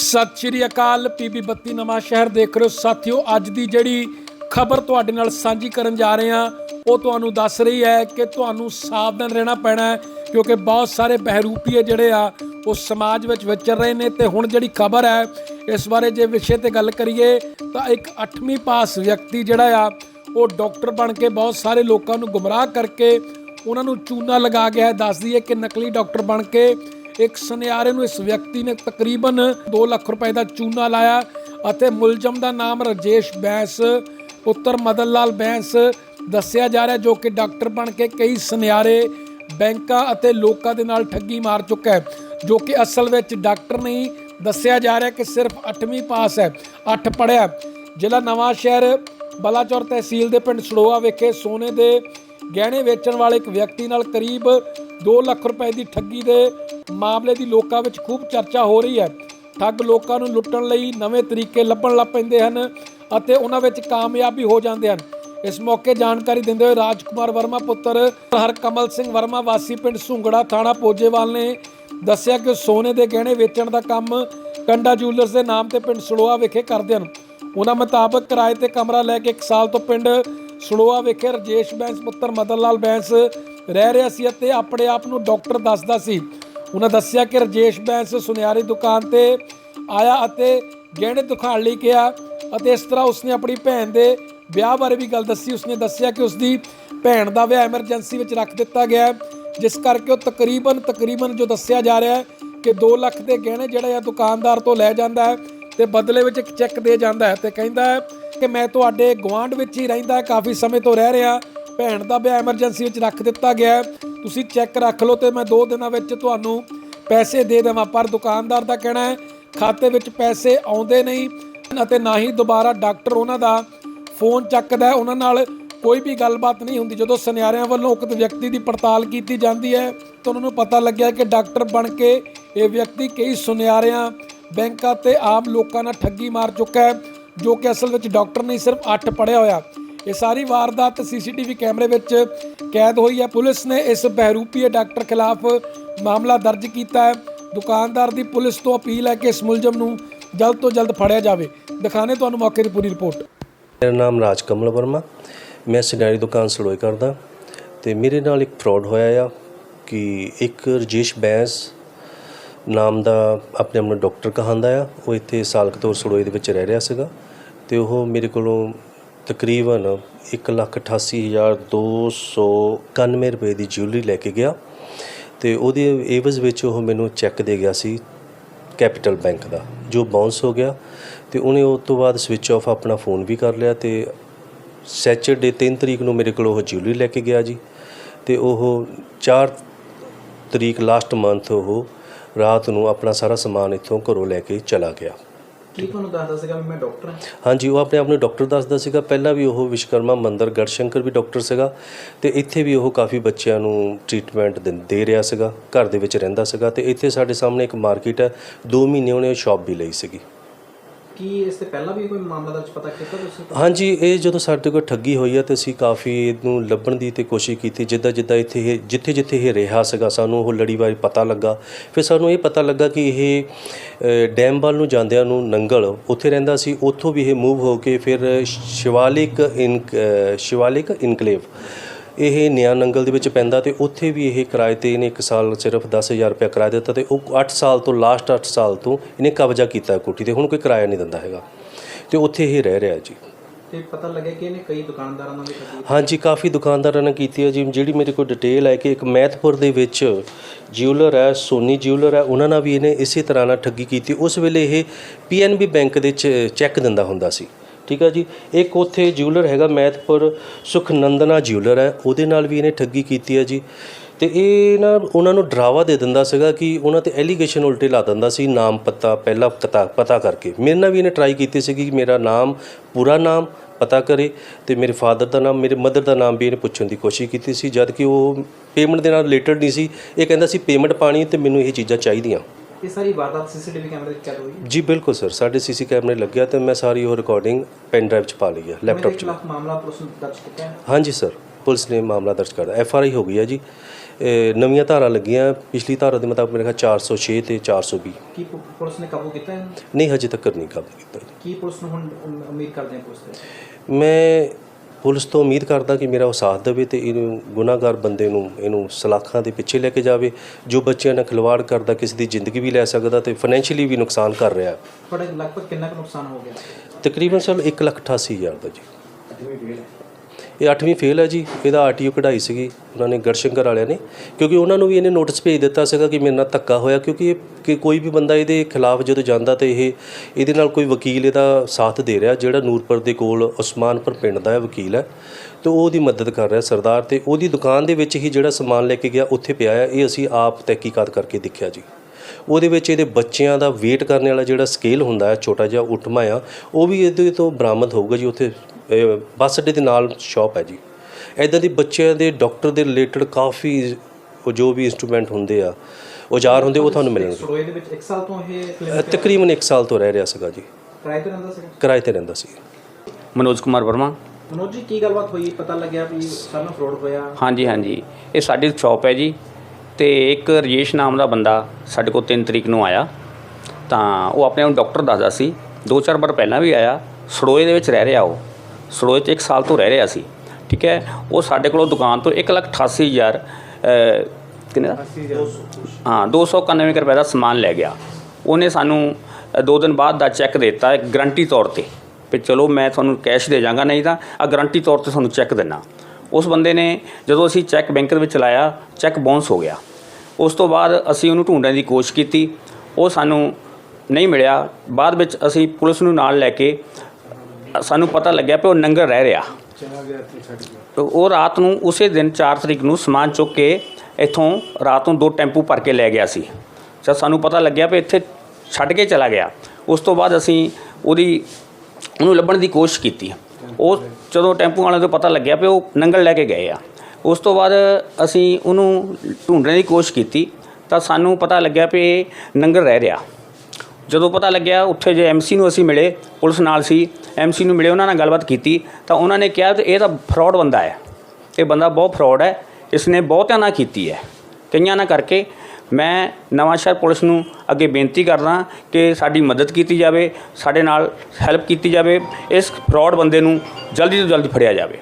ਸਤਿ ਸ਼੍ਰੀ ਅਕਾਲ ਪੀਬੀ ਬੱਤੀ ਨਵਾਂ ਸ਼ਹਿਰ ਦੇਖ ਰਹੇ ਹੋ। ਸਾਥੀਓ, ਅੱਜ ਦੀ ਜਿਹੜੀ ਖਬਰ ਤੁਹਾਡੇ ਨਾਲ ਸਾਂਝੀ ਕਰਨ ਜਾ ਰਹੇ ਹਾਂ, ਉਹ ਤੁਹਾਨੂੰ ਦੱਸ ਰਹੀ ਹੈ ਕਿ ਤੁਹਾਨੂੰ ਸਾਵਧਾਨ ਰਹਿਣਾ ਪੈਣਾ ਹੈ, ਕਿਉਂਕਿ ਬਹੁਤ ਸਾਰੇ ਬਹਿਰੂਪੀਏ ਜਿਹੜੇ ਆ, ਉਹ ਸਮਾਜ ਵਿੱਚ ਵਿਚਰ ਰਹੇ ਨੇ। ਤੇ ਹੁਣ ਜਿਹੜੀ ਖਬਰ ਹੈ, ਇਸ ਬਾਰੇ ਜੇ ਵਿਸ਼ੇ ਤੇ ਗੱਲ ਕਰੀਏ, ਤਾਂ ਇੱਕ 8ਵੀਂ ਪਾਸ ਵਿਅਕਤੀ ਜਿਹੜਾ ਆ, ਉਹ ਡਾਕਟਰ ਬਣ ਕੇ ਬਹੁਤ ਸਾਰੇ ਲੋਕਾਂ ਨੂੰ ਗੁੰਮਰਾਹ ਕਰਕੇ ਉਹਨਾਂ ਨੂੰ ਚੂਨਾ ਲਗਾ ਗਿਆ ਹੈ। ਦੱਸਦੀ ਹੈ ਕਿ ਨਕਲੀ ਡਾਕਟਰ ਬਣ ਕੇ ਇੱਕ ਸੁਨਿਆਰੇ ਨੂੰ ਇਸ ਵਿਅਕਤੀ ਨੇ ਤਕਰੀਬਨ 2 ਲੱਖ ਰੁਪਏ ਦਾ ਚੂਨਾ ਲਾਇਆ ਅਤੇ ਮੁਲਜ਼ਮ ਦਾ ਨਾਮ ਰਜੇਸ਼ ਬੈਂਸ, ਪੁੱਤਰ ਮਦਨ ਲਾਲ ਬੈਂਸ ਦੱਸਿਆ ਜਾ ਰਿਹਾ ਜੋ ਕਿ ਡਾਕਟਰ ਬਣ ਕੇ ਕਈ ਸੁਨਿਆਰੇ ਬੈਂਕਾਂ ਅਤੇ ਲੋਕਾਂ ਦੇ ਨਾਲ ਠੱਗੀ ਮਾਰ ਚੁੱਕਾ ਹੈ, ਜੋ ਕਿ ਅਸਲ ਵਿੱਚ ਡਾਕਟਰ ਨਹੀਂ, ਦੱਸਿਆ ਜਾ ਰਿਹਾ ਕਿ ਸਿਰਫ 8ਵੀਂ ਪਾਸ ਹੈ 8 ਪੜਿਆ ਜ਼ਿਲ੍ਹਾ ਨਵਾਂ ਸ਼ਹਿਰ ਬਲਾਚੌਰ ਤਹਿਸੀਲ ਦੇ ਪਿੰਡ ਸੜੋਆ ਵਿਖੇ ਸੋਨੇ ਦੇ ਗਹਿਣੇ ਵੇਚਣ ਵਾਲੇ ਇੱਕ ਵਿਅਕਤੀ ਨਾਲ ਕਰੀਬ 2 ਲੱਖ ਰੁਪਏ ਦੀ ਠੱਗੀ ਦੇ ਮਾਮਲੇ ਦੀ ਲੋਕਾਂ ਵਿੱਚ ਖੂਬ ਚਰਚਾ ਹੋ ਰਹੀ ਹੈ। ਠੱਗ ਲੋਕਾਂ ਨੂੰ ਲੁੱਟਣ ਲਈ ਨਵੇਂ ਤਰੀਕੇ ਲੱਭਣ ਲੱਗ ਪੈਂਦੇ ਹਨ ਅਤੇ ਉਹਨਾਂ ਵਿੱਚ ਕਾਮਯਾਬੀ ਹੋ ਜਾਂਦੇ ਹਨ। ਇਸ ਮੌਕੇ ਜਾਣਕਾਰੀ ਦਿੰਦੇ ਹੋਏ ਰਾਜਕੁਮਾਰ ਵਰਮਾ ਪੁੱਤਰ ਹਰਕਮਲ ਸਿੰਘ ਵਰਮਾ ਵਾਸੀ ਪਿੰਡ ਸੁੰਗੜਾ ਥਾਣਾ ਪੋਜੇਵਾਲ ਨੇ ਦੱਸਿਆ ਕਿ ਸੋਨੇ ਦੇ ਗਹਿਣੇ ਵੇਚਣ ਦਾ ਕੰਮ ਕੰਡਾ ਜੂਲਰਸ ਦੇ ਨਾਮ ਤੇ ਪਿੰਡ ਸੜੋਆ ਵਿਖੇ ਕਰਦੇ ਹਨ। ਉਹਨਾਂ ਮੁਤਾਬਕ ਕਿਰਾਏ ਤੇ ਕਮਰਾ ਲੈ ਕੇ 1 ਸਾਲ ਤੋਂ ਪਿੰਡ ਸਲੋਆ ਵਿਖੇ ਰਜੇਸ਼ ਬੈਂਸ ਪੁੱਤਰ ਮਦਨ ਲਾਲ ਬੈਂਸ ਰਹਿ ਰਿਹਾ ਸੀ ਅਤੇ ਆਪਣੇ ਆਪ ਨੂੰ ਡਾਕਟਰ ਦੱਸਦਾ ਸੀ। ਉਹਨਾਂ ਦੱਸਿਆ ਕਿ ਰਜੇਸ਼ ਬੈਂਸ ਸੁਨਿਆਰੀ ਦੁਕਾਨ ਤੇ ਆਇਆ ਅਤੇ ਗਹਿਣੇ ਦਿਖਾਉਣ ਲਈ ਗਿਆ ਅਤੇ ਇਸ ਤਰ੍ਹਾਂ ਉਸਨੇ ਆਪਣੀ ਭੈਣ ਦੇ ਵਿਆਹ ਬਾਰੇ ਵੀ ਗੱਲ ਦੱਸੀ। ਉਸਨੇ ਦੱਸਿਆ ਕਿ ਉਸਦੀ ਭੈਣ ਦਾ ਵਿਆਹ ਐਮਰਜੈਂਸੀ ਵਿੱਚ ਰੱਖ ਦਿੱਤਾ ਗਿਆ ਜਿਸ ਕਰਕੇ ਉਹ ਤਕਰੀਬਨ ਤਕਰੀਬਨ ਜੋ ਦੱਸਿਆ ਜਾ ਰਿਹਾ ਹੈ ਕਿ 2 ਲੱਖ ਦੇ ਗਹਿਣੇ ਜਿਹੜੇ ਆ ਦੁਕਾਨਦਾਰ ਤੋਂ ਲੈ ਜਾਂਦਾ ਹੈ ਤੇ ਬਦਲੇ ਵਿੱਚ ਇੱਕ ਚੈੱਕ ਦੇ ਜਾਂਦਾ ਹੈ ਤੇ ਕਹਿੰਦਾ ਹੈ ਕਿ ਮੈਂ ਤੁਹਾਡੇ ਗੁਆਂਢ ਵਿੱਚ ਹੀ ਰਹਿੰਦਾ ਕਾਫੀ ਸਮੇਂ ਤੋਂ ਰਹਿ ਰਿਹਾ। ਭੈਣ ਦਾ ਵਿਆਹ ਐਮਰਜੈਂਸੀ ਵਿੱਚ ਰੱਖ ਦਿੱਤਾ ਗਿਆ ਤੁਸੀਂ ਚੈੱਕ ਰੱਖ ਲਓ ਤੇ ਮੈਂ 2 ਦਿਨਾਂ ਵਿੱਚ ਤੁਹਾਨੂੰ ਪੈਸੇ ਦੇ ਦੇਵਾਂ। ਪਰ ਦੁਕਾਨਦਾਰ ਦਾ ਕਹਿਣਾ ਹੈ, ਖਾਤੇ ਵਿੱਚ ਪੈਸੇ ਆਉਂਦੇ ਨਹੀਂ ਅਤੇ ਨਾ ਹੀ ਦੁਬਾਰਾ ਡਾਕਟਰ ਉਹਨਾਂ ਦਾ ਫੋਨ ਚੱਕਦਾ ਉਹਨਾਂ ਨਾਲ ਕੋਈ ਵੀ ਗੱਲਬਾਤ ਨਹੀਂ ਹੁੰਦੀ। ਜਦੋਂ ਸੁਨਿਆਰਿਆਂ ਵੱਲੋਂ ਉਕਤ ਵਿਅਕਤੀ ਦੀ ਪੜਤਾਲ ਕੀਤੀ ਜਾਂਦੀ ਹੈ, ਤਾਂ ਉਹਨਾਂ ਨੂੰ ਪਤਾ ਲੱਗਿਆ ਕਿ ਡਾਕਟਰ ਬਣ ਕੇ ਇਹ ਵਿਅਕਤੀ ਕਈ ਸੁਨਿਆਰਿਆਂ, ਬੈਂਕਾਂ ਤੇ ਆਮ ਲੋਕਾਂ ਨਾਲ ਠੱਗੀ ਮਾਰ ਚੁੱਕਾ ਹੈ, ਜੋ ਕਿ ਅਸਲ ਵਿੱਚ ਡਾਕਟਰ ਨਹੀਂ, ਸਿਰਫ 8 ਪੜਿਆ ਹੋਇਆ। ਇਹ ਸਾਰੀ ਵਾਰਦਾਤ ਸੀਸੀਟੀਵੀ ਕੈਮਰੇ ਵਿੱਚ ਕੈਦ ਹੋਈ ਹੈ। ਪੁਲਿਸ ਨੇ ਇਸ ਬਹਿਰੂਪੀਏ ਡਾਕਟਰ ਖਿਲਾਫ ਮਾਮਲਾ ਦਰਜ ਕੀਤਾ ਹੈ। ਦੁਕਾਨਦਾਰ ਦੀ ਪੁਲਿਸ ਤੋਂ ਅਪੀਲ ਹੈ ਕਿ ਇਸ ਮੁਲਜ਼ਮ ਨੂੰ ਜਲਦ ਤੋਂ ਜਲਦ ਫੜਿਆ ਜਾਵੇ। ਦਿਖਾਣੇ ਤੁਹਾਨੂੰ ਮੌਕੇ ਦੀ ਪੂਰੀ ਰਿਪੋਰਟ। ਮੇਰਾ ਨਾਮ ਰਾਜ ਕਮਲ ਵਰਮਾ। ਮੈਂ ਸਿਨਾਰੀ ਦੁਕਾਨ ਸੜੋਈ ਕਰਦਾ। ਤੇ ਮੇਰੇ ਨਾਲ ਇੱਕ ਫਰਾਡ ਹੋਇਆ ਆ ਕਿ ਇੱਕ ਰਜੇਸ਼ ਬੈਂਸ ਨਾਮ ਦਾ ਆਪਣੇ ਆਪ ਨੂੰ ਡਾਕਟਰ ਕਹਾਂਦਾ ਆ। ਉਹ ਇੱਥੇ ਸਾਲਕਤੌਰ ਸੜੋਏ ਦੇ ਵਿੱਚ ਰਹਿ ਰਿਹਾ ਸੀਗਾ। ਤੇ ਉਹ ਮੇਰੇ ਕੋਲੋਂ ਤਕਰੀਬਨ 188291 ਰੁਪਏ ਦੀ ਜਿਊਲਰੀ ਲੈ ਕੇ ਗਿਆ ਤੇ ਉਹਦੇ ਏਵਜ਼ ਵਿੱਚ ਉਹ ਮੈਨੂੰ ਚੈੱਕ ਦੇ ਗਿਆ ਸੀ ਕੈਪੀਟਲ ਬੈਂਕ ਦਾ, ਜੋ ਬਾਉਂਸ ਹੋ ਗਿਆ ਤੇ ਉਹਨੇ ਉਸ ਤੋਂ ਬਾਅਦ ਸਵਿਚ ਆਫ ਆਪਣਾ ਫੋਨ ਵੀ ਕਰ ਲਿਆ ਤੇ ਸੈਚਰਡੇ 3 ਤਰੀਕ ਨੂੰ ਮੇਰੇ ਕੋਲ ਉਹ ਜਿਊਲਰੀ ਲੈ ਕੇ ਗਿਆ ਜੀ ਤੇ ਉਹ 4 ਤਰੀਕ ਲਾਸਟ ਮੰਥ ਉਹ ਰਾਤ ਨੂੰ ਆਪਣਾ ਸਾਰਾ ਸਮਾਨ ਇੱਥੋਂ ਘਰੋਂ ਲੈ ਕੇ ਚਲਾ ਗਿਆ। ਕੀ ਤੁਹਾਨੂੰ ਦੱਸਦਾ ਸੀਗਾ ਵੀ ਮੈਂ ਡਾਕਟਰ ਹਾਂ? ਹਾਂਜੀ, ਉਹ ਆਪਣੇ ਆਪ ਨੂੰ ਡਾਕਟਰ ਦੱਸਦਾ ਸੀਗਾ। ਪਹਿਲਾਂ ਵੀ ਉਹ ਵਿਸ਼ਕਰਮਾ ਮੰਦਰ ਗੜਸ਼ੰਕਰ ਵੀ ਡਾਕਟਰ ਸੀਗਾ ਤੇ ਇੱਥੇ ਵੀ ਉਹ ਕਾਫੀ ਬੱਚਿਆਂ ਨੂੰ ਟ੍ਰੀਟਮੈਂਟ ਦੇ ਰਿਹਾ ਸੀਗਾ, ਘਰ ਦੇ ਵਿੱਚ ਰਹਿੰਦਾ ਸੀਗਾ ਤੇ ਇੱਥੇ ਸਾਡੇ ਸਾਹਮਣੇ ਇੱਕ ਮਾਰਕੀਟ ਹੈ। 2 ਮਹੀਨੇ ਉਹਨੇ ਸ਼ਾਪ ਵੀ ਲਈ ਸੀਗੀ। ਕੀ ਇਸ ਤੇ ਪਹਿਲਾਂ ਵੀ ਕੋਈ ਮਾਮਲਾ ਦਰਜ ਪਤਾ ਕੀਤਾ ਤੁਸੀਂ? ਹਾਂਜੀ, ਇਹ ਜਦੋਂ ਸਾਡੇ ਕੋਲ ਠੱਗੀ ਹੋਈ ਹੈ ਤੇ ਅਸੀਂ ਕਾਫੀ ਇਹਨੂੰ ਲੱਭਣ ਦੀ ਤੇ ਕੋਸ਼ਿਸ਼ ਕੀਤੀ, ਜਿੱਦਾਂ ਜਿੱਦਾਂ ਇੱਥੇ ਇਹ ਜਿੱਥੇ ਜਿੱਥੇ ਇਹ ਰਿਹਾ ਸੀਗਾ, ਸਾਨੂੰ ਉਹ ਲੜੀਵਾਰ ਪਤਾ ਲੱਗਾ। ਫਿਰ ਸਾਨੂੰ ਇਹ ਪਤਾ ਲੱਗਾ ਕਿ ਇਹ ਡੈਮ ਵੱਲ ਨੂੰ ਜਾਂਦਿਆਂ ਨੂੰ ਨੰਗਲ, ਉੱਥੇ ਰਹਿੰਦਾ ਸੀ, ਉੱਥੋਂ ਵੀ ਇਹ ਮੂਵ ਹੋ ਕੇ ਫਿਰ ਸ਼ਿਵਾਲਿਕ ਇਨਕ ਸ਼ਿਵਾਲਿਕ ਇਨਕਲੇਵ। ਇਹ ਨਿਆ ਨੰਗਲ ਦੇ ਵਿੱਚ ਪੈਂਦਾ ਤੇ ਉੱਥੇ ਵੀ ਇਹ ਕਿਰਾਏ ਤੇ ਇਹਨੇ 1 ਸਾਲ ਸਿਰਫ 10000 ਰੁਪਏ ਕਿਰਾਇਆ ਦਿੱਤਾ ਤੇ ਉਹ 8 ਸਾਲ ਤੋਂ ਲਾਸਟ 8 ਸਾਲ ਤੋਂ ਇਹਨੇ ਕਬਜ਼ਾ ਕੀਤਾ ਕੋਠੀ ਤੇ ਹੁਣ ਕੋਈ ਕਿਰਾਇਆ ਨਹੀਂ ਦਿੰਦਾ ਹੈਗਾ। ਤੇ ਉੱਥੇ ਇਹ ਰਹਿ ਰਿਹਾ ਜੀ। ਤੇ ਪਤਾ ਲੱਗਿਆ ਕਿ ਇਹਨੇ ਕਈ ਦੁਕਾਨਦਾਰਾਂ ਨਾਲ ਵੀ ਠੱਗੀ ਹਾਂਜੀ ਕਾਫੀ ਦੁਕਾਨਦਾਰਾਂ ਨੇ ਕੀਤੀ ਹੈ ਜੀ। ਜਿਹੜੀ ਮੇਰੇ ਕੋਲ ਡਿਟੇਲ ਹੈ ਕਿ ਇੱਕ ਮੈਥਪੁਰ ਦੇ ਵਿੱਚ ਜਿਊਲਰ ਹੈ ਸੋਨੀ ਜਿਊਲਰ ਹੈ ਉਹਨਾਂ ਨਾਲ ਵੀ ਇਹਨੇ ਇਸੇ ਤਰ੍ਹਾਂ ਨਾਲ ਠੱਗੀ ਕੀਤੀ। ਉਸ ਵੇਲੇ ਇਹ ਪੀਐਨਬੀ ਬੈਂਕ ਦੇ ਚੈੱਕ ਦਿੰਦਾ ਹੁੰਦਾ ਸੀ। ਠੀਕ ਹੈ ਜੀ। ਇੱਕ ਉੱਥੇ ਜਿਊਲਰ ਹੈਗਾ ਮੈਥਪੁਰ ਸੁਖਨੰਦਨਾ ਜਿਊਲਰ ਹੈ। ਉਹਦੇ ਨਾਲ ਵੀ ਇਹਨੇ ਠੱਗੀ ਕੀਤੀ ਹੈ ਜੀ। ਤੇ ਇਹ ਨਾ ਉਹਨਾਂ ਨੂੰ ਡਰਾਵਾ ਦੇ ਦਿੰਦਾ ਸੀਗਾ ਕਿ ਉਹਨਾਂ ਤੇ ਐਲੀਗੇਸ਼ਨ ਉਲਟੇ ਲਾ ਦਿੰਦਾ ਸੀ, ਨਾਮ ਪਤਾ, ਪਹਿਲਾ ਪਤਾ ਪਤਾ ਕਰਕੇ। ਮੇਰੇ ਨਾਲ ਵੀ ਇਹਨੇ ਟਰਾਈ ਕੀਤੀ ਸੀਗੀ ਕਿ ਮੇਰਾ ਨਾਮ ਪੂਰਾ ਨਾਮ ਪਤਾ ਕਰੇ ਤੇ ਮੇਰੇ ਫਾਦਰ ਦਾ ਨਾਮ, ਮੇਰੇ ਮਦਰ ਦਾ ਨਾਮ ਵੀ ਇਹਨੇ ਪੁੱਛਣ ਦੀ ਕੋਸ਼ਿਸ਼ ਕੀਤੀ ਸੀ ਜਦ ਕਿ ਉਹ ਪੇਮੈਂਟ ਦੇ ਨਾਲ ਰਿਲੇਟਡ ਨਹੀਂ ਸੀ। ਇਹ ਕਹਿੰਦਾ ਸੀ ਪੇਮੈਂਟ ਪਾਣੀ ਤੇ ਮੈਨੂੰ ਇਹ ਚੀਜ਼ਾਂ ਚਾਹੀਦੀਆਂ। ਇਹ ਸਾਰੀ ਵਾਰਦਾਤ ਸੀਸੀਟੀਵੀ ਕੈਮਰੇ ਵਿੱਚ ਚੱਲ ਰਹੀ ਹੈ? ਜੀ ਬਿਲਕੁਲ ਸਰ। ਸਾਡੇ ਸੀਸੀ ਕੈਮਰੇ ਲੱਗਿਆ ਤੇ ਮੈਂ ਸਾਰੀ ਉਹ ਰਿਕਾਰਡਿੰਗ ਪੈਨ ਡਰਾਈਵ 'ਚ ਪਾ ਲਈ ਹੈ ਲੈਪਟਾਪ 'ਚ। ਖਿਲਾਫ ਮਾਮਲਾ ਪੁਲਿਸ ਨੇ ਦਰਜ ਕੀਤਾ ਹੈ। ਹਾਂਜੀ ਸਰ ਪੁਲਿਸ ਨੇ ਮਾਮਲਾ ਦਰਜ ਕਰਦਾ ਐਫ ਆਰ ਆਈ ਹੋ ਗਈ ਹੈ ਜੀ। ਇਹ ਨਵੀਆਂ ਧਾਰਾਂ ਲੱਗੀਆਂ ਪਿਛਲੀ ਧਾਰਾ ਦੇ ਮੁਤਾਬਕ ਮੇਰੇ ਖਿਆਲ 406 ਤੇ 420 ਕੀ ਪੁ- ਪੁਲਿਸ ਨੇ ਕਾਬੂ ਕੀਤਾ ਨਹੀਂ ਹਜੇ ਤੱਕ ਨਹੀਂ ਕਾਬੂ ਕੀਤਾ। ਜੀ। ਕੀ ਪੁਲਿਸ ਨੂੰ ਹੁਣ ਉਮ- ਉਮੀਦ ਕਰਦੇ ਆ ਪੁਲਿਸ ਤੇ? ਮੈਂ ਪੁਲਿਸ ਤੋਂ ਉਮੀਦ ਕਰਦਾ ਕਿ ਮੇਰਾ ਉਹ ਸਾਥ ਦੇਵੇ ਤੇ ਇਹਨੂੰ ਗੁਨਾਹਗਾਰ ਬੰਦੇ ਨੂੰ ਇਹਨੂੰ ਸਲਾਖਾਂ ਦੇ ਪਿੱਛੇ ਲੈ ਕੇ ਜਾਵੇ ਜੋ ਬੱਚਿਆਂ ਨਾਲ ਖਿਲਵਾੜ ਕਰਦਾ ਕਿਸੇ ਦੀ ਜ਼ਿੰਦਗੀ ਵੀ ਲੈ ਸਕਦਾ ਤੇ ਫਾਈਨੈਂਸ਼ੀਅਲੀ ਵੀ ਨੁਕਸਾਨ ਕਰ ਰਿਹਾ। ਤੁਹਾਡੇ ਲਗਭਗ ਕਿੰਨਾ ਕੁ ਨੁਕਸਾਨ ਹੋ ਗਿਆ? ਤਕਰੀਬਨ ਸਰ 188000 ਦਾ ਜੀ। ਇਹ 8ਵੀਂ ਫੇਲ ਹੈ ਜੀ। ਇਹਦਾ ਆਰਟੀਓ ਕਢਾਈ ਸੀਗੀ, ਉਹਨਾਂ ਨੇ ਗੜਸ਼ੰਕਰ ਵਾਲਿਆਂ ਨੇ। ਕਿਉਂਕਿ ਉਹਨਾਂ ਨੂੰ ਵੀ ਇਹਨੇ ਨੋਟਿਸ ਭੇਜ ਦਿੱਤਾ ਸੀਗਾ ਕਿ ਮੇਰੇ ਨਾਲ ਧੱਕਾ ਹੋਇਆ, ਕਿਉਂਕਿ ਇਹ ਕਿ ਕੋਈ ਵੀ ਬੰਦਾ ਇਹਦੇ ਖਿਲਾਫ ਜਦੋਂ ਜਾਂਦਾ ਤੇ ਇਹ, ਇਹਦੇ ਨਾਲ ਕੋਈ ਵਕੀਲ ਇਹਦਾ ਸਾਥ ਦੇ ਰਿਹਾ, ਜਿਹੜਾ ਨੂਰਪੁਰ ਦੇ ਕੋਲ ਉਸਮਾਨਪੁਰ ਪਿੰਡ ਦਾ ਹੈ ਵਕੀਲ ਹੈ। ਤੇ ਉਹ ਉਹਦੀ ਮਦਦ ਕਰ ਰਿਹਾ ਸਰਦਾਰ ਤੇ ਉਹਦੀ ਦੁਕਾਨ ਦੇ ਵਿੱਚ ਹੀ ਜਿਹੜਾ ਸਮਾਨ ਲੈ ਕੇ ਗਿਆ, ਉੱਥੇ ਪਿਆ ਹੈ ਇਹ ਅਸੀਂ ਆਪ ਤਹਿਕੀਕਾਤ ਕਰਕੇ ਦੇਖਿਆ ਜੀ। ਉਹਦੇ ਵਿੱਚ ਇਹਦੇ ਬੱਚਿਆਂ ਦਾ ਵੇਟ ਕਰਨ ਵਾਲਾ ਜਿਹੜਾ ਸਕੇਲ ਹੁੰਦਾ ਹੈ, ਛੋਟਾ ਜਿਹਾ ਉਠਮਾ ਆ ਉਹ ਵੀ ਇਹਦੇ ਤੋਂ ਬਰਾਮਦ ਹੋਊਗਾ ਜੀ, ਉੱਥੇ ਬੱਸ ਅੱਡੇ ਦੇ ਨਾਲ ਸ਼ਾਪ ਹੈ ਜੀ। ਐਦਾਂ ਦੀ ਬੱਚਿਆਂ ਦੇ ਡਾਕਟਰ ਦੇ ਰਿਲੇਟਡ ਕਾਫੀ ਉਹ ਜੋ ਵੀ ਇਨਸਟਰੂਮੈਂਟ ਹੁੰਦੇ ਆ ਔਜ਼ਾਰ ਹੁੰਦੇ ਉਹ ਤੁਹਾਨੂੰ ਮਿਲਣਗੇ। ਸਰੋਏ ਦੇ ਵਿੱਚ 1 ਸਾਲ ਤੋਂ ਇਹ ਤਕਰੀਬਨ 1 ਸਾਲ ਤੋਂ ਰਹਿ ਰਿਹਾ ਸੀਗਾ ਜੀ। ਕਿਰਾਏ ਤੇ ਰਹਿੰਦਾ ਸੀ ਕਿਰਾਏ ਤੇ ਰਹਿੰਦਾ ਸੀ। ਮਨੋਜ ਕੁਮਾਰ ਵਰਮਾ। ਮਨੋਜ ਜੀ ਕੀ ਗੱਲਬਾਤ ਹੋਈ? ਪਤਾ ਲੱਗਿਆ ਵੀ ਸਾਨੂੰ ਫਰੋਡ ਹੋਇਆ। ਹਾਂਜੀ ਹਾਂਜੀ। ਇਹ ਸਾਡੀ ਸ਼ਾਪ ਹੈ ਜੀ ਤੇ ਇੱਕ ਰਜੇਸ਼ ਨਾਮ ਦਾ ਬੰਦਾ ਸਾਡੇ ਕੋਲ 3 ਤਰੀਕ ਨੂੰ ਆਇਆ। ਤਾਂ ਉਹ ਆਪਣੇ ਆਪ ਡਾਕਟਰ ਦੱਸਦਾ ਸੀ। ਦੋ ਚਾਰ ਵਾਰ ਪਹਿਲਾਂ ਵੀ ਆਇਆ। ਸੜੋਏ ਦੇ ਵਿੱਚ ਰਹਿ ਰਿਹਾ ਉਹ। ਸੜੋਏ 'ਚ 1 ਸਾਲ ਤੋਂ ਰਹਿ ਰਿਹਾ ਸੀ ਠੀਕ ਹੈ? ਉਹ ਸਾਡੇ ਕੋਲੋਂ ਦੁਕਾਨ ਤੋਂ 188000 ਅ, ਕਿੰਨੇ ਦਾ? ਹਾਂ 291 ਕੁ ਰੁਪਏ ਦਾ ਸਮਾਨ ਲੈ ਗਿਆ। ਉਹਨੇ ਸਾਨੂੰ ਦੋ ਦਿਨ ਬਾਅਦ ਦਾ ਚੈੱਕ ਦਿੱਤਾ ਗਰੰਟੀ ਤੌਰ ਤੇ ਵੀ ਚਲੋ ਮੈਂ ਤੁਹਾਨੂੰ ਕੈਸ਼ ਦੇ ਜਾਗਾ ਨਹੀਂ ਤਾਂ ਆ ਗਰੰਟੀ ਤੌਰ ਤੇ ਤੁਹਾਨੂੰ ਚੈੱਕ ਦੇਣਾ ਉਸ ਬੰਦੇ ਨੇ ਜਦੋਂ ਅਸੀਂ ਚੈੱਕ ਬੈਂਕ ਦੇ ਵਿੱਚ ਲਾਇਆ ਚੈੱਕ ਬਾਉਂਸ ਹੋ ਗਿਆ। ਉਸ ਤੋਂ ਬਾਅਦ ਅਸੀਂ ਉਹਨੂੰ ਢੂੰਡਣ ਦੀ ਕੋਸ਼ਿਸ਼ ਕੀਤੀ। ਉਹ ਸਾਨੂੰ ਨਹੀਂ ਮਿਲਿਆ। ਬਾਅਦ ਵਿੱਚ ਅਸੀਂ ਪੁਲਿਸ ਨੂੰ ਨਾਲ ਲੈ ਕੇ ਸਾਨੂੰ ਪਤਾ ਲੱਗਿਆ ਕਿ ਉਹ ਨੰਗਲ ਰਹਿ ਰਿਹਾ। ਉਹ ਰਾਤ ਨੂੰ ਉਸੇ ਦਿਨ 4 ਤਰੀਕ ਨੂੰ ਸਮਾਨ ਚੁੱਕ ਕੇ ਇੱਥੋਂ ਰਾਤ ਨੂੰ ਦੋ ਟੈਂਪੂ ਭਰ ਕੇ ਲੈ ਗਿਆ ਸੀ। ਜਦ ਸਾਨੂੰ ਪਤਾ ਲੱਗਿਆ ਵੀ ਇੱਥੇ ਛੱਡ ਕੇ ਚਲਾ ਗਿਆ। ਉਸ ਤੋਂ ਬਾਅਦ ਅਸੀਂ ਉਹਦੀ ਉਹਨੂੰ ਲੱਭਣ ਦੀ ਕੋਸ਼ਿਸ਼ ਕੀਤੀ। ਉਹ ਜਦੋਂ ਟੈਂਪੂ ਵਾਲਿਆਂ ਤੋਂ ਪਤਾ ਲੱਗਿਆ ਵੀ ਉਹ ਨੰਗਲ ਲੈ ਕੇ ਗਏ ਆ। ਉਸ ਤੋਂ ਬਾਅਦ ਅਸੀਂ ਉਹਨੂੰ ਢੂੰਡਣ ਦੀ ਕੋਸ਼ਿਸ਼ ਕੀਤੀ। ਤਾਂ ਸਾਨੂੰ ਪਤਾ ਲੱਗਿਆ ਇਹ ਨੰਗਲ ਰਹਿ ਰਿਹਾ। ਜਦੋਂ ਪਤਾ ਲੱਗਿਆ ਉੱਥੇ ਜੇ ਐਮਸੀ ਨੂੰ ਅਸੀਂ ਮਿਲੇ ਪੁਲਿਸ ਨਾਲ ਸੀ। ਐਮਸੀ ਨੂੰ ਮਿਲੇ, ਉਹਨਾਂ ਨਾਲ ਗੱਲਬਾਤ ਕੀਤੀ, ਤਾਂ ਉਹਨਾਂ ਨੇ ਕਿਹਾ ਕਿ ਇਹ ਤਾਂ ਫਰਾਡ ਬੰਦਾ ਹੈ। ਇਹ ਬੰਦਾ ਬਹੁਤ ਫਰਾਡ ਹੈ। ਇਸ ਨੇ ਬਹੁਤਿਆਂ ਨਾਲ ਕੀਤੀ ਹੈ। ਕਈਆਂ ਨਾਲ ਕਰਕੇ ਮੈਂ ਨਵਾਂਸ਼ਹਿਰ ਪੁਲਿਸ ਨੂੰ ਅੱਗੇ ਬੇਨਤੀ ਕਰਦਾ ਕਿ ਸਾਡੀ ਮਦਦ ਕੀਤੀ ਜਾਵੇ, ਸਾਡੇ ਨਾਲ ਹੈਲਪ ਕੀਤੀ ਜਾਵੇ। ਇਸ ਫਰਾਡ ਬੰਦੇ ਨੂੰ ਜਲਦੀ ਤੋਂ ਜਲਦੀ ਫੜਿਆ ਜਾਵੇ।